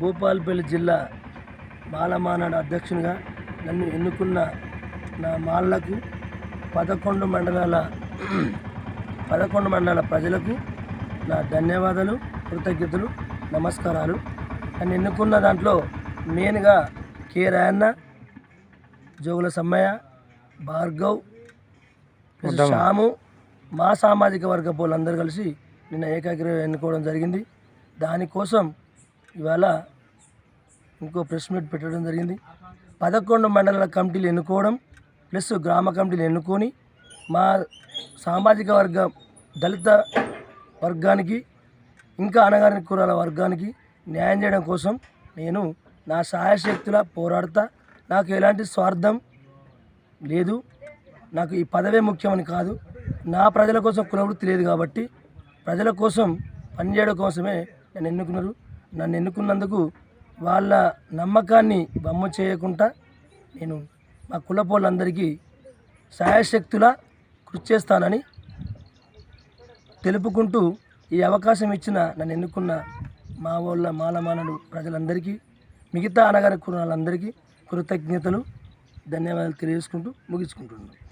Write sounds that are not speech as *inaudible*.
భూపాలపల్లి జిల్లా మాలమానాడు అధ్యక్షునిగా నన్ను ఎన్నుకున్న నా మాలకు పదకొండు మండలాల *clears throat* పదకొండు మండలాల ప్రజలకు నా ధన్యవాదాలు కృతజ్ఞతలు నమస్కారాలు. నన్ను ఎన్నుకున్న దాంట్లో మెయిన్గా కె రాయన్న జోగుల సమ్మయ్య భార్గవ్ శ్యాము మా సామాజిక వర్గ వాళ్ళందరూ కలిసి నిన్న ఏకాగ్ర ఎన్నుకోవడం జరిగింది. దానికోసం ఇవాళ ఇంకో ప్రెస్ మీట్ పెట్టడం జరిగింది. పదకొండు మండలాల కమిటీలు ఎన్నుకోవడం ప్లస్ గ్రామ కమిటీలు ఎన్నుకొని మా సామాజిక వర్గ దళిత వర్గానికి ఇంకా అనగారిన కురాల వర్గానికి న్యాయం చేయడం కోసం నేను నా సహాయశక్తుల పోరాడతా. నాకు ఎలాంటి స్వార్థం లేదు. నాకు ఈ పదవే ముఖ్యమని కాదు. నా ప్రజల కోసం కులవృత్తి లేదు కాబట్టి ప్రజల కోసం పనిచేయడం కోసమే నన్ను ఎన్నుకున్నారు. నన్ను ఎన్నుకున్నందుకు వాళ్ళ నమ్మకాన్ని బొమ్మ చేయకుండా నేను మా కులపోళ్ళందరికీ సహాయశక్తులా కృషి చేస్తానని తెలుపుకుంటూ ఈ అవకాశం ఇచ్చిన నన్ను ఎన్నుకున్న మా వాళ్ళ మాలమానలు ప్రజలందరికీ మిగతా అనగారి కులాలందరికీ కృతజ్ఞతలు ధన్యవాదాలు తెలియజేసుకుంటూ ముగించుకుంటున్నాను.